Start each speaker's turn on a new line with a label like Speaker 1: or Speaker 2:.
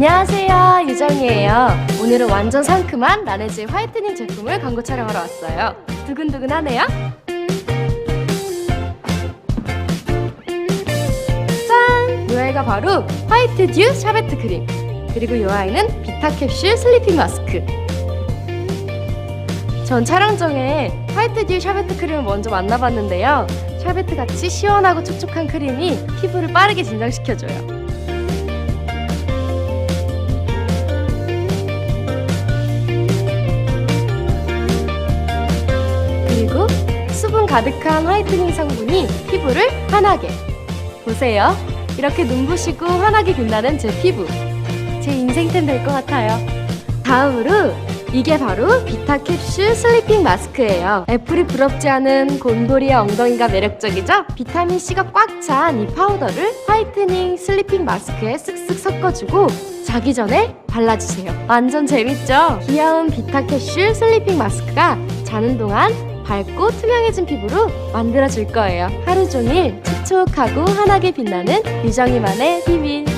Speaker 1: 안녕하세요. 유정이에요. 오늘은 완전 상큼한 라네즈의 화이트닝 제품을 광고 촬영하러 왔어요. 두근두근하네요. 짠! 이 아이가 바로 화이트 듀 샤베트 크림. 그리고 이 아이는 비타 캡슐 슬리핑 마스크. 전 촬영 중에 화이트 듀 샤베트 크림을 먼저 만나봤는데요. 샤베트 같이 시원하고 촉촉한 크림이 피부를 빠르게 진정시켜줘요 수분 가득한 화이트닝 성분이 피부를 환하게. 보세요. 이렇게 눈부시고 환하게 빛나는 제 피부. 제 인생템 될 것 같아요. 다음으로 이게 바로 비타 캡슐 슬리핑 마스크예요. 애플이 부럽지 않은 곰돌이의 엉덩이가 매력적이죠? 비타민C가 꽉 찬 이 파우더를 화이트닝 슬리핑 마스크에 쓱쓱 섞어주고 자기 전에 발라주세요. 완전 재밌죠? 귀여운 비타 캡슐 슬리핑 마스크가 자는 동안 밝고 투명해진 피부로 만들어줄 거예요. 하루 종일 촉촉하고 환하게 빛나는 유정이만의 비밀.